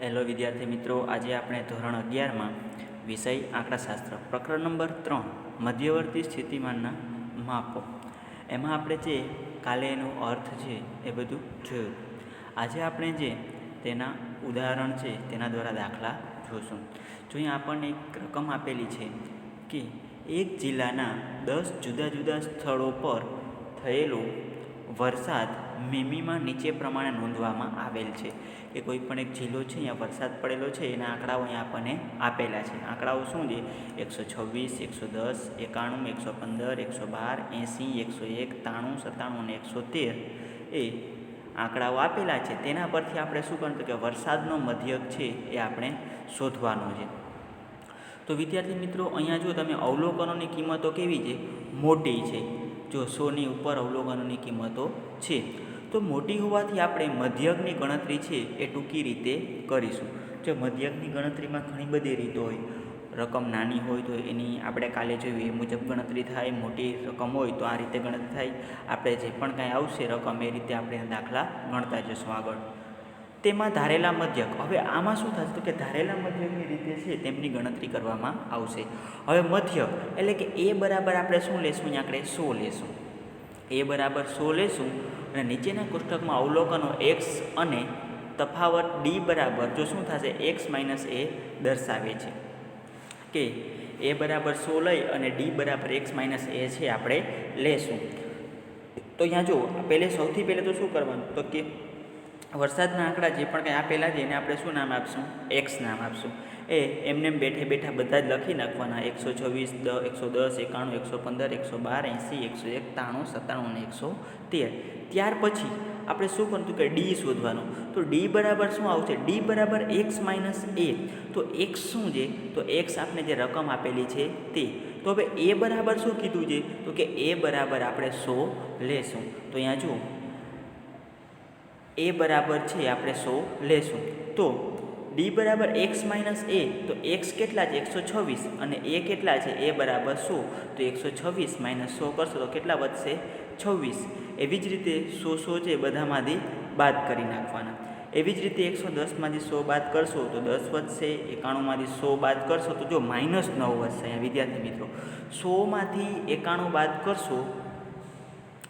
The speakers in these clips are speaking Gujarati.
હેલો વિદ્યાર્થી મિત્રો, આજે આપણે ધોરણ અગિયારમાં વિષય આંકડાશાસ્ત્ર, પ્રકરણ નંબર ત્રણ, મધ્યવર્તી સ્થિતિમાનના માપો. એમાં આપણે જે કાલે એનો અર્થ છે એ બધું જોયું. આજે આપણે જે તેના ઉદાહરણ છે તેના દ્વારા દાખલા જોશું. જો અહીં આપણને એક રકમ આપેલી છે કે એક જિલ્લાના દસ જુદા જુદા સ્થળો પર થયેલો વરસાદ મેમીમાં નીચે પ્રમાણે નોંધવામાં આવેલ છે. કે કોઈ પણ એક જિલ્લો છે, અહીંયા વરસાદ પડેલો છે, એના આંકડાઓ અહીંયા આપણને આપેલા છે. આંકડાઓ શું છે? એકસો છવ્વીસ, એકસો દસ, એકાણું, એકસો પંદર, એકસો બાર, એંસી, એકસો એક, ત્રાણું, સત્તાણું અને એકસો તેર એ આંકડાઓ આપેલા છે. તેના પરથી આપણે શું કરવું કે વરસાદનો મધ્યક છે એ આપણે શોધવાનો છે. તો વિદ્યાર્થી મિત્રો, અહીંયા જો તમે અવલોકનોની કિંમતો કેવી છે? મોટી છે. જો સોની ઉપર અવલોકનોની કિંમતો છે, તો મોટી હોવાથી આપણે મધ્યકની ગણતરી છે એ ટૂંકી રીતે કરીશું. જો મધ્યકની ગણતરીમાં ઘણી બધી રીતો હોય, રકમ નાની હોય તો એની આપણે કાલે જોયું, એ મુજબ ગણતરી થાય, મોટી રકમ હોય તો આ રીતે ગણતરી થાય. આપણે જે પણ કાંઈ આવશે રકમ, એ રીતે આપણે દાખલા ગણતા જશું આગળ. તેમાં ધારેલા મધ્યક. હવે આમાં શું થશે? કે ધારેલા મધ્યકની રીતે છે તેમની ગણતરી કરવામાં આવશે. હવે મધ્યક એટલે કે એ બરાબર આપણે શું લેશું અહીંયા આપણે સો લેશું. એ બરાબર સો લેશું અને નીચેના કોષ્ટકમાં અવલોકનો એક્સ અને તફાવત ડી બરાબર જો શું થશે? એક્સ માઇનસ એ દર્શાવે છે. કે એ બરાબર સો લઈ અને ડી બરાબર એક્સ માઇનસ એ છે આપણે લેશું. તો અહીંયા જો, પહેલે સૌથી પહેલે તો શું કરવાનું? તો કે વરસાદના આંકડા જે પણ કંઈ આપેલા છે, એને આપણે શું નામ આપશું? એક્સ નામ આપશું. એ એમને એમ બેઠે બેઠા બધા જ લખી નાખવાના. એકસો છવ્વીસ, દ, એકસો દસ, એકાણું, એકસો પંદર, એકસો બાર, એંસી, એકસો એક ત્રાણું સત્તાણું અને એકસો તેર. ત્યાર પછી આપણે શું કરતું કે ડી શોધવાનું. તો ડી બરાબર શું આવશે? ડી બરાબર એક્સ માઇનસ એ તો એક્સ શું છે? તો એક્સ આપણે જે રકમ આપેલી છે તે. તો હવે એ બરાબર શું કીધું છે? તો કે એ બરાબર આપણે સો લેશું. તો અહીંયા જુઓ. એ બરાબર છે આપણે સો લેશું. તો ડી બરાબર એક્સ માઇનસ એ તો એક્સ કેટલા છે? એકસો છવ્વીસ. અને એ કેટલા છે? એ બરાબર સો. તો એકસો છવ્વીસ માઇનસ સો કરશો તો કેટલા વધશે? છવ્વીસ. એવી જ રીતે સો સો છે બધામાંથી બાદ કરી નાખવાના. એવી જ રીતે એકસો દસમાંથી સો બાદ કરશો તો દસ વધશે. એકાણુંમાંથી સો બાદ કરશો તો જો માઇનસ નવ વધશે અહીંયા, વિદ્યાર્થી મિત્રો. સોમાંથી એકાણું બાદ કરશો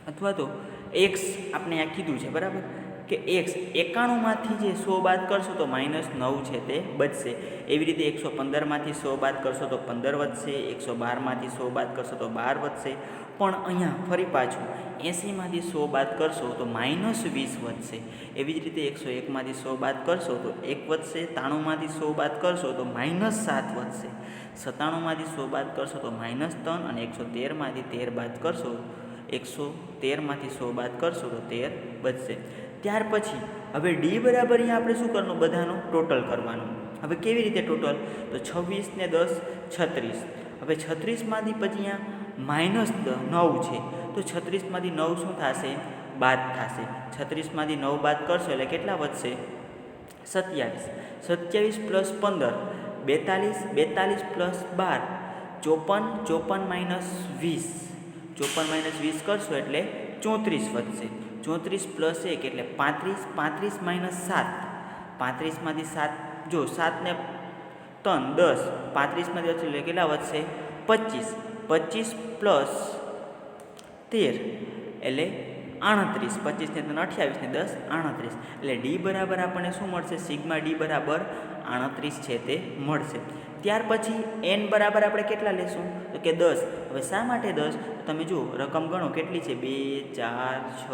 અથવા તો એક્સ આપણે આ કીધું છે, બરાબર? કે એક્સ એકાણુંમાંથી જે સો બાદ કરશો તો માઇનસ નવ છે તે બચશે. એવી રીતે એકસો પંદરમાંથી સો બાદ કરશો તો પંદર વધશે, એકસો બારમાંથી સો બાદ કરશો તો બાર વધશે. પણ અહીંયા ફરી પાછું, એંસીમાંથી સો બાદ કરશો તો માઇનસ વીસ વધશે. એવી જ રીતે એકસો એકમાંથી સો બાદ કરશો તો એક વધશે ત્રાણુંમાંથી સો બાદ કરશો તો માઇનસ સાત વધશે. સત્તાણુંમાંથી સો બાદ કરશો તો માઇનસ ત્રણ અને એકસો તેરમાંથી તેર બાદ કરશો, એકસો તેરમાંથી સો બાદ કરશો તો તેર બચશે. ત્યાર પછી, હવે ડી બરાબર અહીંયા આપણે શું કરવાનું? બધાનું ટોટલ કરવાનું. હવે કેવી રીતે ટોટલ તો છવ્વીસ ને દસ, છત્રીસ. હવે છત્રીસમાંથી પછી અહીંયા માઇનસ નવ છે. તો છત્રીસમાંથી નવ શું થશે? બાદ થશે. છત્રીસમાંથી નવ બાદ કરશો એટલે કેટલા વધશે? સત્યાવીસ. સત્યાવીસ પ્લસ પંદર, બેતાલીસ બેતાલીસ પ્લસ બાર, ચોપન ચોપન માઇનસ વીસ. ચોપન માઇનસ વીસ કરશો એટલે ચોત્રીસ વધશે. ચોત્રીસ પ્લસ એક એટલે પાંત્રીસ પાંત્રીસ માઇનસ સાત. પાંત્રીસમાંથી સાત, જો સાતને ત્રણ, દસ પાંત્રીસમાંથી વધશે એટલે કેટલા વધશે? પચીસ. પચીસ પ્લસ તેર એટલે આણત્રીસ. પચીસને ત્રણ, અઠ્યાવીસ ને દસ, આણત્રીસ. એટલે ડી બરાબર આપણને શું મળશે? સિગ્મા ડી બરાબર આણત્રીસ છે તે મળશે. ત્યાર પછી એન બરાબર આપણે કેટલા લેશું? તો કે દસ. હવે શા માટે દસ? તમે જુઓ, રકમ ગણો, કેટલી છે? બે, ચાર, છ,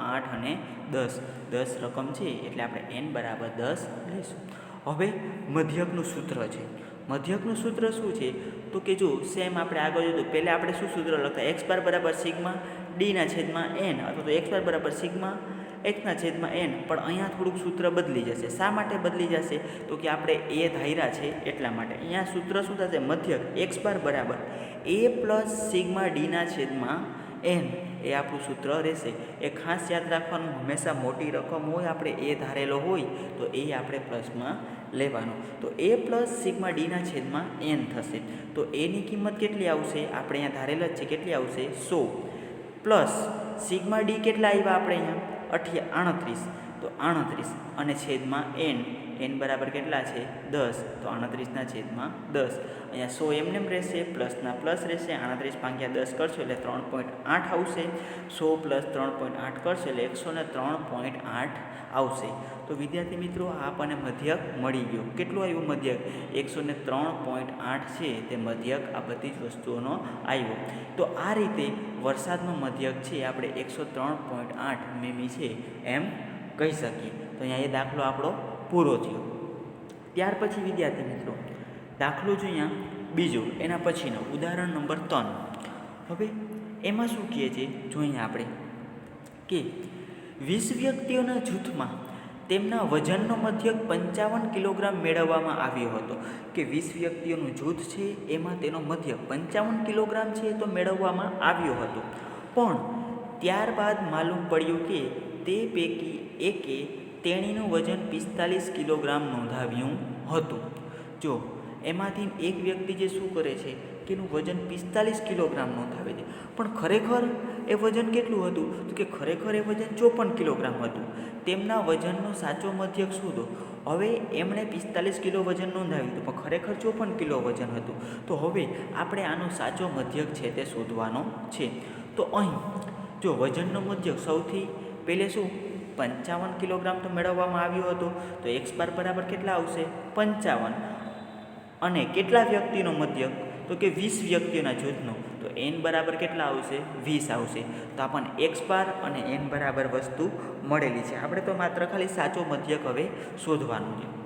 આઠ અને દસ. દસ રકમ છે એટલે આપણે એન બરાબર દસ લઈશું હવે મધ્યકનું સૂત્ર છે. મધ્યકનું સૂત્ર શું છે? તો કે જો સેમ આપણે આગળ જોયું પહેલાં આપણે શું સૂત્ર લખતા? એક્સ બાર બરાબર સિગ્મા ડીના છેદમાં એન અથવા તો એક્સ બાર બરાબર સિગ્મા એક્સના છેદમાં એન, પણ અહીંયા થોડુંક સૂત્ર બદલી જશે. શા માટે બદલી જશે? તો કે આપણે એ ધાર્યા છે એટલા માટે. અહીંયા સૂત્ર શું થશે? મધ્યક, એક્સ બાર બરાબર. એ પ્લસ સિગ્મા ડીના છેદમાં એન, એ આપણું સૂત્ર રહેશે. એ ખાસ યાદ રાખવાનું, હંમેશા મોટી રકમ હોય, આપણે એ ધારેલો હોય, તો એ આપણે પ્લસમાં લેવાનો. તો એ પ્લસ સિગ્મા ડીના છેદમાં એન થશે. તો એની કિંમત કેટલી આવશે? આપણે અહીંયા ધારેલા જ છે, કેટલી આવશે? સો. પ્લસ સિગ્મા ડી કેટલા આવ્યા આપણે અહીંયા? અઠ્યા આણત્રીસ આણત્રીસ અને છેદમાં એન. એન બરાબર કેટલા છે? દસ. તો આણત્રીસના છેદમાં દસ. અહીંયા સો એમનેમ રહેશે, પ્લસના પ્લસ રહેશે, આણત્રીસ ભાગ્યા દસ કરશો એટલે ત્રણ પોઈન્ટ આઠ આવશે. સો પ્લસ ત્રણ પોઈન્ટ આઠ કરશો એટલે એકસો ને ત્રણ પોઈન્ટ આઠ આવશે. તો વિદ્યાર્થી મિત્રો, આ આપણને મધ્યક મળી ગયો. કેટલું આવ્યું મધ્યક? એકસો ને ત્રણ પોઈન્ટ આઠ છે, તે મધ્યક આ બધી જ વસ્તુઓનો આવ્યો. તો આ રીતે વરસાદનો મધ્યક છે, આપણે એકસો ત્રણ પોઈન્ટ આઠ મેમી છે, એમ કહી શકીએ. તો અહીંયા એ દાખલો આપણો પૂરો થયો. ત્યાર પછી વિદ્યાર્થી મિત્રો, દાખલો જો અહીંયા. બીજો, એના પછીનો, ઉદાહરણ નંબર ત્રણ. હવે એમાં શું કહે છે? જોઈએ આપણે. કે વીસ વ્યક્તિઓના જૂથમાં તેમના વજનનો મધ્યક પંચાવન કિલોગ્રામ મેળવવામાં આવ્યો હતો. કે વીસ વ્યક્તિઓનું જૂથ છે, એમાં તેનો મધ્યક પંચાવન કિલોગ્રામ છે, તો મેળવવામાં આવ્યો હતો. પણ ત્યારબાદ માલુમ પડ્યું કે તે પૈકી એકે તેણીનું વજન પિસ્તાલીસ કિલોગ્રામ નોંધાવ્યું હતું. જો, એમાંથી એક વ્યક્તિ જે શું કરે છે, કે એનું વજન પિસ્તાલીસ કિલોગ્રામ નોંધાવે છે. પણ ખરેખર એ વજન કેટલું હતું? તો કે ખરેખર એ વજન ચોપન કિલોગ્રામ હતું. તેમના વજનનો સાચો મધ્યક શું હતો? હવે એમણે પિસ્તાલીસ કિલો વજન નોંધાવ્યું હતું, પણ ખરેખર ચોપન કિલો વજન હતું. તો હવે આપણે આનો સાચો મધ્યક છે તે શોધવાનો છે. તો અહીં, જો વજનનો મધ્યક સૌથી પહેલે શું? પંચાવન કિલોગ્રામ તો મેળવવામાં આવ્યું હતું. તો એક્સ બાર બરાબર કેટલા આવશે? પંચાવન. અને કેટલા વ્યક્તિનો મધ્યક? તો કે વીસ વ્યક્તિઓના જૂથનો. તો એન બરાબર કેટલા આવશે? વીસ આવશે. તો આપણને એક્સ બાર અને એન બરાબર વસ્તુ મળેલી છે. આપણે તો માત્ર ખાલી સાચો મધ્યક હવે શોધવાનું છે.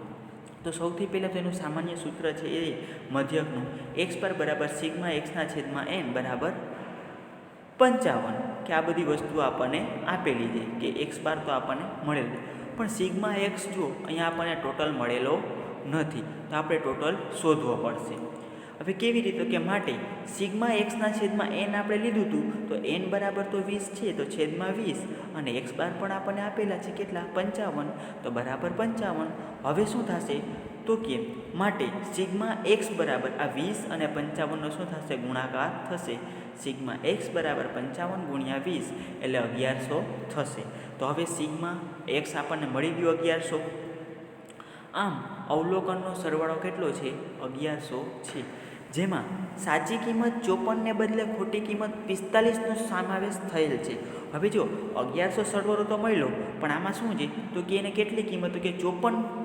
તો સૌથી પહેલાં તો એનું સામાન્ય સૂત્ર છે એ મધ્યકનું. એક્સ બાર બરાબર સિગ્મા એક્સના છેદમાં એન બરાબર પંચાવન. કે આ બધી વસ્તુ આપણને આપેલી છે, કે એક્સ બાર તો આપણને મળેલી પણ સિગ્મા એક્સ જો અહીંયા આપણને ટોટલ મળેલો નથી. તો આપણે ટોટલ શોધવો પડશે. હવે કેવી રીતે? કે માટે સિગ્મા એક્સના છેદમાં એન આપણે લીધું હતું તો એન બરાબર તો વીસ છે, તો છેદમાં વીસ. અને એક્સ બાર પણ આપણને આપેલા છે કેટલા? પંચાવન. તો બરાબર પંચાવન. હવે શું થશે? તો કે માટે સિગ્મા એક્સ બરાબર આ વીસ અને પંચાવનનો શું થશે? ગુણાકાર થશે. સિગ્મા એક્સ બરાબર પંચાવન ગુણ્યા વીસ એટલે અગિયારસો થશે. તો હવે સિગ્મા એક્સ આપણને મળી ગયું અગિયારસો. આમ, અવલોકનનો સરવાળો કેટલો છે? અગિયારસો છે. જેમાં સાચી કિંમત ચોપનને બદલે ખોટી કિંમત પિસ્તાલીસનો સમાવેશ થયેલ છે. હવે જો અગિયારસો સરવાળો તો મળ્યો, પણ આમાં શું છે? તો કે એને કેટલી કિંમત? તો કે ચોપન.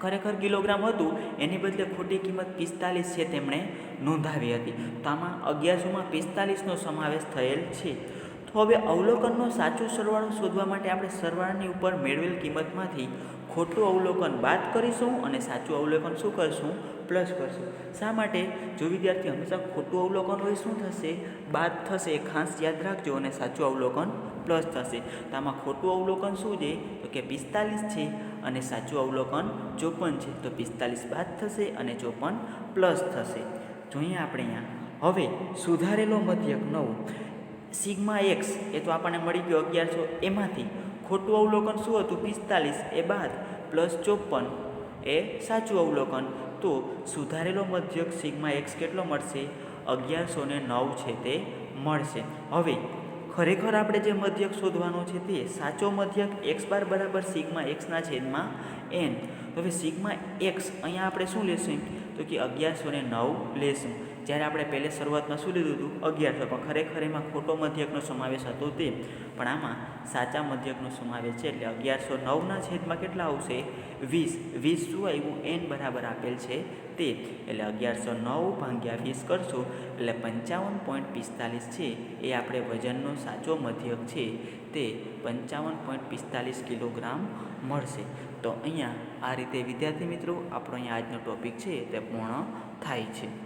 ખરેખર કિલોગ્રામ હતું, એની બદલે ખોટી કિંમત પિસ્તાલીસ છે તેમણે નોંધાવી હતી. તો આમાં અગિયારસોમાં પિસ્તાલીસનો સમાવેશ થયેલ છે. તો હવે અવલોકનનો સાચો સરવાળો શોધવા માટે આપણે સરવાળાની ઉપર મેળવેલ કિંમતમાંથી ખોટું અવલોકન બાદ કરીશું અને સાચું અવલોકન શું કરશું? પ્લસ કરશું. શા માટે? જો વિદ્યાર્થી હંમેશા ખોટું અવલોકન હોય શું થશે? બાદ થશે ખાસ યાદ રાખજો અને સાચું અવલોકન પ્લસ થશે. તો આમાં ખોટું અવલોકન શું છે? તો કે પિસ્તાલીસ છે અને સાચું અવલોકન ચોપન છે. તો પિસ્તાલીસ બાદ થશે અને ચોપન પ્લસ થશે. જોઈએ આપણે અહીંયા. હવે સુધારેલો મધ્યક નવ. સિગ્મા એક્સ એ તો આપણને મળી ગયો અગિયારસો એમાંથી ખોટું અવલોકન શું હતું? પિસ્તાલીસ. એ બાદ પ્લસ ચોપન. એ સાચું અવલોકન. તો સુધારેલો મધ્યક સિગ્મા એક્સ કેટલો મળશે? અગિયારસો ને નવ છે તે મળશે. હવે ખરેખર આપણે જે મધ્યક શોધવાનો છે તે સાચો મધ્યક એક્સ બાર બરાબર સિગ્મા એક્સના છેદમાં એન હવે સિગ્મા એક્સ અહીંયા આપણે શું લેશું? તો કે અગિયારસો ને નવ લેશું. જ્યારે આપણે પહેલે શરૂઆતમાં શું લીધું હતું? અગિયારસો. પણ ખરેખર એમાં ખોટો મધ્યકનો સમાવેશ હતો તે. પણ આમાં સાચા મધ્યકનો સમાવેશ છે. એટલે અગિયારસો નવના છેદમાં કેટલા આવશે? વીસ. વીસ શું આવ્યું એન બરાબર આપેલ છે તે. એટલે અગિયારસો નવ ભાગ્યા વીસ કરશો. એટલે પંચાવન પોઈન્ટ પિસ્તાલીસ છે. એ આપણે વજનનો સાચો મધ્યક છે. તે પંચાવન પોઈન્ટ પિસ્તાલીસ કિલોગ્રામ મળશે. તો અહીંયા આ રીતે વિદ્યાર્થી મિત્રો આપણો અહીંયા આજનો ટોપિક છે તે પૂર્ણ થાય છે.